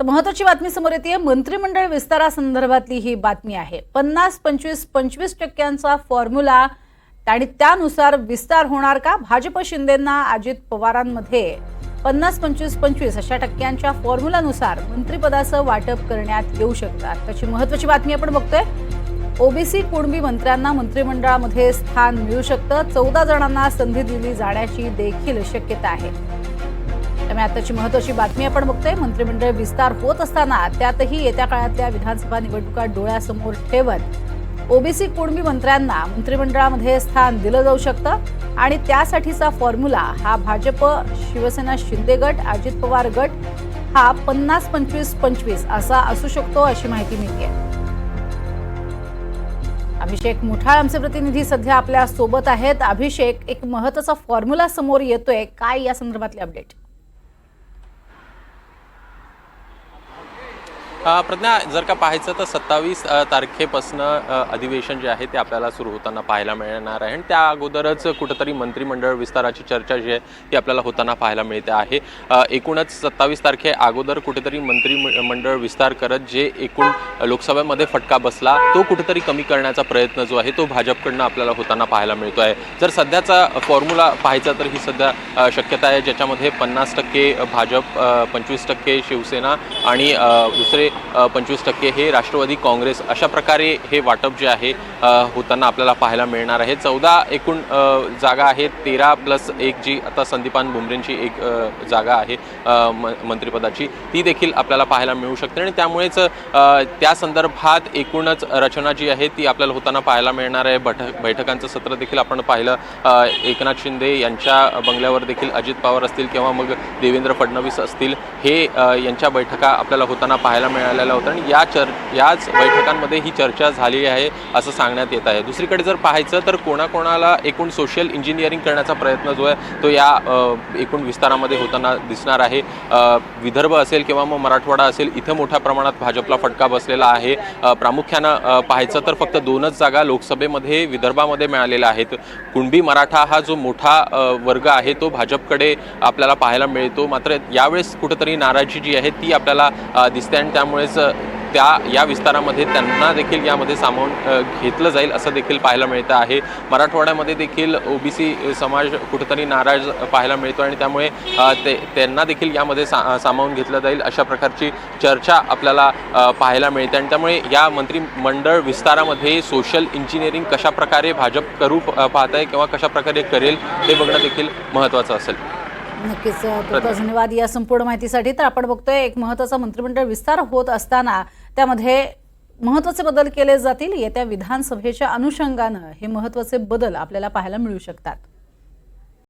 तर महत्वाची बातमी समोर येते. मंत्रिमंडळ विस्तारासंदर्भातली ही बातमी आहे. पन्नास पंचवीस पंचवीस टक्क्यांचा फॉर्म्युला आणि त्यानुसार विस्तार होणार का? भाजप शिंदेंना अजित पवारांमध्ये पन्नास पंचवीस पंचवीस अशा टक्क्यांच्या फॉर्म्युलानुसार मंत्रिपदाचं वाटप करण्यात येऊ शकतात. त्याची महत्वाची बातमी आपण बघतोय. ओबीसी कुणबी मंत्र्यांना मंत्रिमंडळामध्ये स्थान मिळू शकतं. चौदा जणांना संधी दिली जाण्याची देखील शक्यता आहे. त्यामुळे आताची महत्वाची बातमी आपण बघतोय. मंत्रिमंडळ विस्तार होत असताना त्यातही येत्या काळातल्या विधानसभा निवडणुका डोळ्यासमोर ठेवत ओबीसी कुणबी मंत्र्यांना मंत्रिमंडळामध्ये स्थान दिलं जाऊ शकतं आणि त्यासाठीचा फॉर्म्युला हा भाजप शिवसेना शिंदे गट अजित पवार गट हा पन्नास पंचवीस पंचवीस असा असू शकतो अशी माहिती मिळते अभिषेक मुठाळ आमचे प्रतिनिधी सध्या आपल्यासोबत आहेत. अभिषेक एक महत्त्वाचा फॉर्म्युला समोर येतोय. काय या संदर्भातले अपडेट? प्रज्ञा जर का पाहायचं तर सत्तावीस तारखेपासनं अधिवेशन जे आहे ते आपल्याला सुरू होताना पाहायला मिळणार आहे. आणि त्या अगोदरच कुठंतरी मंत्रिमंडळ विस्ताराची चर्चा जी आहे ती आपल्याला होताना पाहायला मिळते आहे. एकूणच सत्तावीस तारखे अगोदर कुठेतरी मंत्रिमंडळ विस्तार करत जे एकूण लोकसभेमध्ये फटका बसला तो कुठेतरी कमी करण्याचा प्रयत्न जो आहे तो भाजपकडनं आपल्याला होताना पाहायला मिळतो आहे. जर सध्याचा फॉर्म्युला पाहायचा तर ही सध्या शक्यता आहे ज्याच्यामध्ये पन्नास टक्के भाजप पंचवीस टक्के शिवसेना आणि दुसरे पंचवीस टक्के हे राष्ट्रवादी काँग्रेस अशा प्रकारे हे वाटप जे आहे होताना आपल्याला पाहायला मिळणार आहे. चौदा एकूण जागा आहेत. तेरा प्लस एक जी आता संदीपान भुमरेंची एक जागा आहे म मंत्रिपदाची. ती देखील आपल्याला पाहायला मिळू शकते. आणि त्यामुळेच त्या संदर्भात एकूणच रचना जी आहे ती आपल्याला होताना पाहायला मिळणार आहे. बैठ बैठकांचं सत्र देखील आपण पाहिलं. एकनाथ शिंदे यांच्या बंगल्यावर देखील अजित पवार असतील किंवा मग देवेंद्र फडणवीस असतील हे यांच्या बैठका आपल्याला होताना पाहायला मिळणार मिळालेला होता आणि या चर याच बैठकांमध्ये ही चर्चा झाली आहे असं सांगण्यात येत आहे. दुसरीकडे जर पाहायचं तर कोणाकोणाला एकूण सोशल इंजिनिअरिंग करण्याचा प्रयत्न जो आहे तो या एकूण विस्तारामध्ये होताना दिसणार आहे. विदर्भ असेल किंवा मग मराठवाडा असेल इथं मोठ्या प्रमाणात भाजपला फटका बसलेला आहे. प्रामुख्यानं पाहायचं तर फक्त दोनच जागा लोकसभेमध्ये विदर्भामध्ये मिळालेल्या आहेत. कुणबी मराठा हा जो मोठा वर्ग आहे तो भाजपकडे आपल्याला पाहायला मिळतो. मात्र यावेळेस कुठंतरी नाराजी जी आहे ती आपल्याला दिसते आणि त्यामुळे त्यामुळेच त्या या विस्तारामध्ये त्यांना देखील यामध्ये सामावून घेतलं जाईल असं देखील पाहायला मिळतं आहे. मराठवाड्यामध्ये देखील ओबीसी समाज कुठंतरी नाराज पाहायला मिळतो आणि त्यामुळे ते त्यांना देखील यामध्ये सा सामावून घेतलं जाईल अशा प्रकारची चर्चा आपल्याला पाहायला मिळते आणि त्यामुळे या मंत्रिमंडळ विस्तारामध्ये सोशल इंजिनिअरिंग कशा प्रकारे भाजप करू प- पाहत आहे किंवा कशा प्रकारे करेल हे बघणं देखील महत्त्वाचं असेल. नक्कीच धन्यवाद. या संपूर्ण माहितीसाठी तर आपण बघतोय एक महत्त्वाचा मंत्रिमंडळ विस्तार होत असताना त्यामध्ये महत्त्वाचे बदल केले जातील येत्या विधानसभेच्या अनुषंगानं हे महत्त्वाचे बदल आपल्याला पाहायला मिळू शकतात.